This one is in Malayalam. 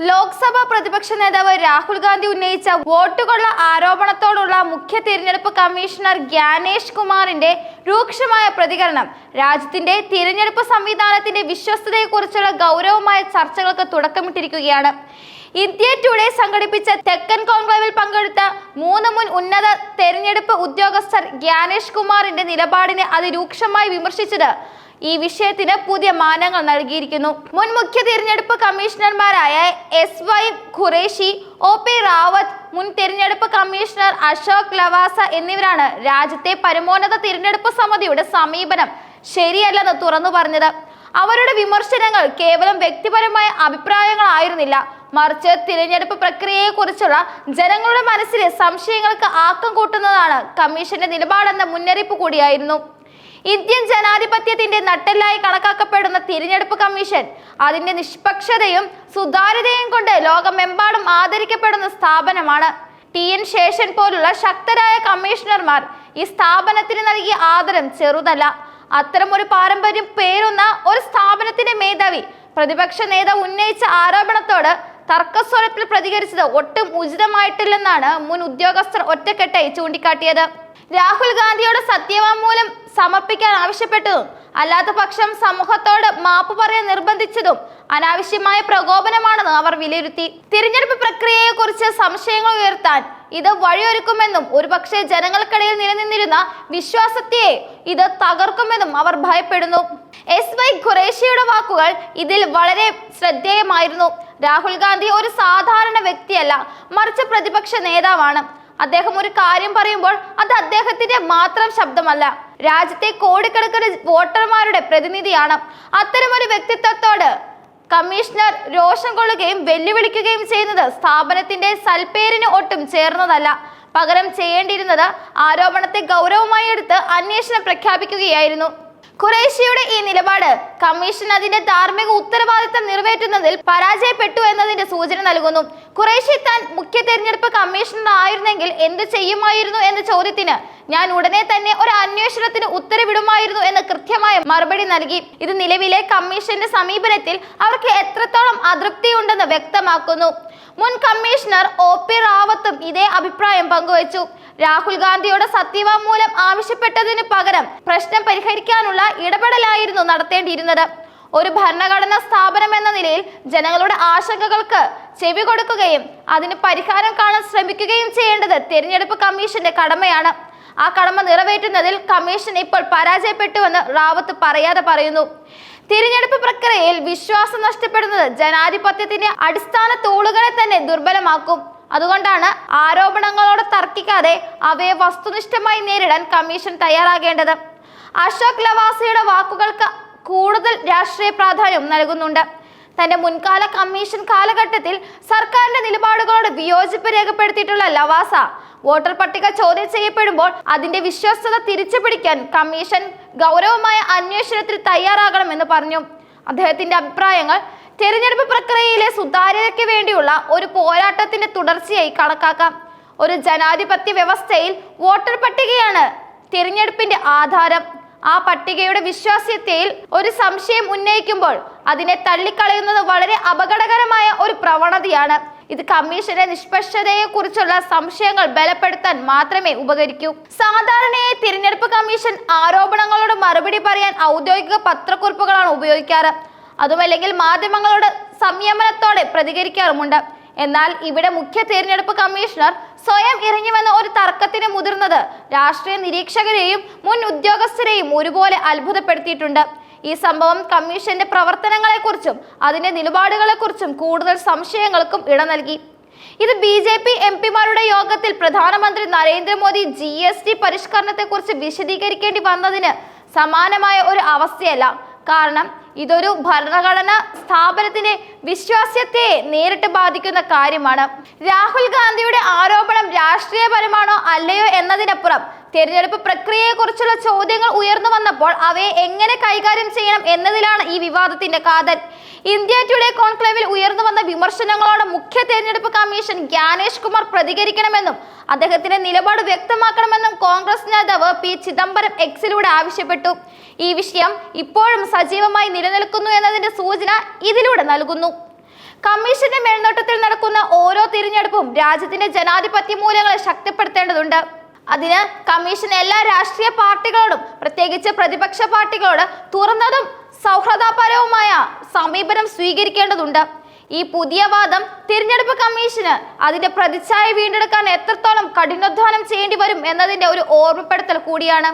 ലോക്സഭാ പ്രതിപക്ഷ നേതാവ് രാഹുൽ ഗാന്ധി ഉന്നയിച്ച വോട്ടുകൊള്ള ആരോപണത്തോടുള്ള മുഖ്യ തിരഞ്ഞെടുപ്പ് കമ്മീഷണർ ഗ്യാനേഷ് കുമാറിന്റെ രൂക്ഷമായ പ്രതികരണം രാജ്യത്തിന്റെ തിരഞ്ഞെടുപ്പ് സംവിധാനത്തിന്റെ വിശ്വസ്തതയെക്കുറിച്ചുള്ള ഗൗരവമായ ചർച്ചകൾക്ക് തുടക്കമിട്ടിരിക്കുകയാണ്. ഇന്ത്യ ടുഡേ സംഘടിപ്പിച്ച തെക്കൻ കോൺക്ലേവിൽ പങ്കെടുത്ത മൂന്ന് മുൻ ഉന്നത തെരഞ്ഞെടുപ്പ് ഉദ്യോഗസ്ഥർ ഗ്യാനേഷ് കുമാറിന്റെ നിലപാടിനെ അതിരൂക്ഷമായി വിമർശിച്ചത് ഈ വിഷയത്തിന് പുതിയ മാനങ്ങൾ നൽകിയിരിക്കുന്നു. മുൻ മുഖ്യ തിരഞ്ഞെടുപ്പ് കമ്മീഷണർമാരായ S Y Quraishi O P Rawat മുൻ തിരഞ്ഞെടുപ്പ് കമ്മീഷണർ അശോക് ലവാസ എന്നിവരാണ് രാജ്യത്തെ പരമോന്നത തിരഞ്ഞെടുപ്പ് സമിതിയുടെ സമീപനം ശരിയല്ലെന്ന് തുറന്നു പറഞ്ഞത്. അവരുടെ വിമർശനങ്ങൾ കേവലം വ്യക്തിപരമായ അഭിപ്രായങ്ങളായിരുന്നില്ല. മറിച്ച് തിരഞ്ഞെടുപ്പ് പ്രക്രിയയെക്കുറിച്ചുള്ള ജനങ്ങളുടെ മനസ്സിലെ സംശയങ്ങൾക്ക് ആക്കം കൂട്ടുന്നതാണ് കമ്മീഷന്റെ നിലപാടെന്ന മുന്നറിയിപ്പ് കൂടിയായിരുന്നു. ഇന്ത്യൻ ജനാധിപത്യത്തിന്റെ നട്ടെല്ലായി കണക്കാക്കപ്പെടുന്ന തിരഞ്ഞെടുപ്പ് കമ്മീഷൻ അതിന്റെ നിഷ്പക്ഷതയും സുതാര്യതയും കൊണ്ട് ലോകമെമ്പാടും ആദരിക്കപ്പെടുന്ന സ്ഥാപനമാണ്. ടി. എൻ. ശേഷൻ പോലുള്ള ശക്തരായ കമ്മീഷണർമാർ ഈ സ്ഥാപനത്തിന് നൽകിയ ആദരം ചെറുതല്ല. അത്തരം ഒരു പാരമ്പര്യം പേരുന്ന ഒരു സ്ഥാപനത്തിന്റെ മേധാവി പ്രതിപക്ഷ നേതാവ് ഉന്നയിച്ച ആരോപണത്തോട് തർക്കസ്വരത്തിൽ പ്രതികരിച്ചത് ഒട്ടും ഉചിതമായിട്ടില്ലെന്നാണ് മുൻ ഉദ്യോഗസ്ഥർ ഒറ്റക്കെട്ടായി ചൂണ്ടിക്കാട്ടിയത്. രാഹുൽ ഗാന്ധിയുടെ സത്യവാങ്മൂലം സമർപ്പിക്കാൻ ആവശ്യപ്പെട്ടതും അല്ലാത്ത പക്ഷം സമൂഹത്തോട് മാപ്പ് പറയാൻ നിർബന്ധിച്ചതും അനാവശ്യമായ പ്രകോപനമാണെന്ന് അവർ വിലയിരുത്തി. തിരഞ്ഞെടുപ്പ് പ്രക്രിയയെക്കുറിച്ച് സംശയങ്ങൾ ഉയർത്താൻ ഇത് വഴിയൊരുക്കുമെന്നും ഒരുപക്ഷെ ജനങ്ങൾക്കിടയിൽ നിലനിന്നിരുന്ന വിശ്വാസത്തെ ഇത് തകർക്കുമെന്നും അവർ ഭയപ്പെടുന്നു. എസ് വൈ ഖുറേഷിയുടെ വാക്കുകൾ ഇതിൽ വളരെ ശ്രദ്ധേയമായിരുന്നു. രാഹുൽ ഗാന്ധി ഒരു സാധാരണ വ്യക്തിയല്ല മറിച്ച് പ്രതിപക്ഷ നേതാവാണ്. അദ്ദേഹം ഒരു കാര്യം പറയുമ്പോൾ അത് അദ്ദേഹത്തിന്റെ മാത്രം ശബ്ദമല്ല. രാജ്യത്തെ കോടിക്കണക്കിന് വോട്ടർമാരുടെ പ്രതിനിധിയാണ്. അത്തരമൊരു വ്യക്തിത്വത്തോട് കമ്മീഷണർ രോഷം കൊള്ളുകയും വെല്ലുവിളിക്കുകയും ചെയ്യുന്നത് സ്ഥാപനത്തിന്റെ സൽപ്പേരിന് ഒട്ടും ചേർന്നതല്ല. പകരം ചെയ്യേണ്ടിയിരുന്നത് ആരോപണത്തെ ഗൗരവമായി എടുത്ത് അന്വേഷണം പ്രഖ്യാപിക്കുകയായിരുന്നു. ഖുറേഷിയുടെ ഈ നിലപാട് കമ്മീഷൻ അതിന്റെ ധാർമ്മിക ഉത്തരവാദിത്തം നിറവേറ്റുന്നതിൽ പരാജയപ്പെട്ടു എന്നതിന്റെ സൂചന നൽകുന്നു. ഖുറേഷി താൻ മുഖ്യ തെരഞ്ഞെടുപ്പ് കമ്മീഷണർ ആയിരുന്നെങ്കിൽ എന്ത് ചെയ്യുമായിരുന്നു എന്ന ചോദ്യത്തിന് ഞാൻ ഉടനെ തന്നെ ഒരു അന്വേഷണത്തിന് ഉത്തരവിടുമായിരുന്നു എന്ന് കൃത്യമായ മറുപടി നൽകി. ഇത് നിലവിലെ കമ്മീഷന്റെ സമീപനത്തിൽ അവർക്ക് എത്രത്തോളം അതൃപ്തിയുണ്ടെന്ന് വ്യക്തമാക്കുന്നു. മുൻ കമ്മീഷണർ ഒ പി റാവത്തും ഇതേ അഭിപ്രായം പങ്കുവച്ചു. രാഹുൽ ഗാന്ധിയോട് സത്യവാങ്മൂലം ആവശ്യപ്പെട്ടതിന് പകരം പ്രശ്നം പരിഹരിക്കാനുള്ള ഇടപെടലായിരുന്നു നടത്തേണ്ടിയിരുന്നത്. ഒരു ഭരണഘടനാ സ്ഥാപനം എന്ന നിലയിൽ ജനങ്ങളുടെ ആശങ്കകൾക്ക് ചെവി കൊടുക്കുകയും അതിന് പരിഹാരം കാണാൻ ശ്രമിക്കുകയും ചെയ്യേണ്ടത് തെരഞ്ഞെടുപ്പ് കമ്മീഷന്റെ കടമയാണ്. ആ കടമ നിറവേറ്റുന്നതിൽ കമ്മീഷൻ ഇപ്പോൾ പരാജയപ്പെട്ടുവെന്ന് റാവത്ത് പറയാതെ പറയുന്നു. തിരഞ്ഞെടുപ്പ് പ്രക്രിയയിൽ വിശ്വാസം നഷ്ടപ്പെടുന്നത് ജനാധിപത്യത്തിന്റെ അടിസ്ഥാന തൂളുകളെ തന്നെ ദുർബലമാക്കും. അതുകൊണ്ടാണ് ആരോപണങ്ങളോട് തർക്കിക്കാതെ അവയെ വസ്തുനിഷ്ഠമായി നേരിടാൻ കമ്മീഷൻ തയ്യാറാകേണ്ടത്. അശോക് ലവാസയുടെ വാക്കുകൾക്ക് കൂടുതൽ രാഷ്ട്രീയ പ്രാധാന്യം നൽകുന്നുണ്ട്. തന്റെ മുൻകാല കമ്മീഷൻ കാലഘട്ടത്തിൽ സർക്കാരിന്റെ നിലപാടുകളോട് വിയോജിപ്പ് രേഖപ്പെടുത്തിയിട്ടുള്ള ലവാസ വോട്ടർ പട്ടിക ചോദ്യം ചെയ്യപ്പെടുമ്പോൾ അതിന്റെ വിശ്വസ്തത തിരിച്ചു പിടിക്കാൻ കമ്മീഷൻ ഗൗരവമായ അന്വേഷണത്തിൽ തയ്യാറാകണമെന്ന് പറഞ്ഞു. അദ്ദേഹത്തിന്റെ അഭിപ്രായങ്ങൾ തെരഞ്ഞെടുപ്പ് പ്രക്രിയയിലെ സുതാര്യതയ്ക്ക് വേണ്ടിയുള്ള ഒരു പോരാട്ടത്തിന്റെ തുടർച്ചയായി കണക്കാക്കാം. ഒരു ജനാധിപത്യ വ്യവസ്ഥയിൽ വോട്ടർ പട്ടികയാണ് തിരഞ്ഞെടുപ്പിന്റെ ആധാരം. ആ പട്ടികയുടെ വിശ്വാസ്യതയിൽ ഒരു സംശയം ഉന്നയിക്കുമ്പോൾ അതിനെ തള്ളിക്കളയുന്നത് വളരെ അപകടകരമായ ഒരു പ്രവണതയാണ്. ഇത് കമ്മീഷന്റെ നിഷ്പക്ഷതയെ കുറിച്ചുള്ള സംശയങ്ങൾ ബലപ്പെടുത്താൻ മാത്രമേ ഉപകരിക്കൂ. സാധാരണയായി തിരഞ്ഞെടുപ്പ് കമ്മീഷൻ ആരോപണങ്ങളോട് മറുപടി പറയാൻ ഔദ്യോഗിക പത്രക്കുറിപ്പുകളാണ് ഉപയോഗിക്കാറ്. അതുമല്ലെങ്കിൽ മാധ്യമങ്ങളോട് സംയമനത്തോടെ പ്രതികരിക്കാറുമുണ്ട്. എന്നാൽ ഇവിടെ മുഖ്യ തിരഞ്ഞെടുപ്പ് കമ്മീഷണർ സ്വയം ഇറങ്ങിവന്ന ഒരു തർക്കത്തിന് മുതിർന്നത് രാഷ്ട്രീയ നിരീക്ഷകരെയും മുൻ ഉദ്യോഗസ്ഥരെയും ഒരുപോലെ അത്ഭുതപ്പെടുത്തിയിട്ടുണ്ട്. ഈ സംഭവം കമ്മീഷന്റെ പ്രവർത്തനങ്ങളെക്കുറിച്ചും അതിന്റെ നിലപാടുകളെക്കുറിച്ചും കൂടുതൽ സംശയങ്ങൾക്കും ഇട നൽകി. ഇത് ബി ജെ പി എം പിമാരുടെ യോഗത്തിൽ പ്രധാനമന്ത്രി നരേന്ദ്രമോദി ജി എസ് ടി പരിഷ്കരണത്തെക്കുറിച്ച് വിശദീകരിക്കേണ്ടി വന്നതിന് സമാനമായ ഒരു അവസ്ഥയല്ല. കാരണം ഇതൊരു ഭരണഘടന സ്ഥാപനത്തിന്റെ വിശ്വാസ്യത്തെ നേരിട്ട് ബാധിക്കുന്ന കാര്യമാണ്. രാഹുൽ ഗാന്ധിയുടെ ആരോപണം രാഷ്ട്രീയപരമാണോ അല്ലയോ എന്നതിനപ്പുറം തിരഞ്ഞെടുപ്പ് പ്രക്രിയയെക്കുറിച്ചുള്ള ചോദ്യങ്ങൾ ഉയർന്നു വന്നപ്പോൾ അവയെ എങ്ങനെ കൈകാര്യം ചെയ്യണം എന്നതിലാണ് ഈ വിവാദത്തിന്റെ കാതൽ. ഇന്ത്യ ടുഡേ കോൺക്ലേവിൽ ഉയർന്നു വന്ന വിമർശനങ്ങളോട് മുഖ്യ തെരഞ്ഞെടുപ്പ് കമ്മീഷൻ ജ്ഞാനേഷ് കുമാർ പ്രതികരിക്കണമെന്നും അദ്ദേഹത്തിന്റെ നിലപാട് വ്യക്തമാക്കണമെന്നും കോൺഗ്രസ് നേതാവ് പി ചിദംബരം എക്സിലൂടെ ആവശ്യപ്പെട്ടു. ഈ വിഷയം ഇപ്പോഴും സജീവമായി നിലനിൽക്കുന്നു എന്നതിന്റെ സൂചന ഇതിലൂടെ നൽകുന്നു. കമ്മീഷന്റെ മേൽനോട്ടത്തിൽ നടക്കുന്ന ഓരോ തിരഞ്ഞെടുപ്പും രാജ്യത്തിന്റെ ജനാധിപത്യ മൂല്യങ്ങളെ ശക്തിപ്പെടുത്തേണ്ടതുണ്ട്. അതിന് കമ്മീഷൻ എല്ലാ രാഷ്ട്രീയ പാർട്ടികളോടും പ്രത്യേകിച്ച് പ്രതിപക്ഷ പാർട്ടികളോട് തുറന്നതും സൗഹൃദപരവുമായ സമീപനം സ്വീകരിക്കേണ്ടതുണ്ട്. ഈ പുതിയ വാദം തിരഞ്ഞെടുപ്പ് കമ്മീഷന് അതിന്റെ പ്രതിച്ഛായ വീണ്ടെടുക്കാൻ എത്രത്തോളം കഠിനാധ്വാനം ചെയ്യേണ്ടി വരും എന്നതിന്റെ ഒരു ഓർമ്മപ്പെടുത്തൽ കൂടിയാണ്.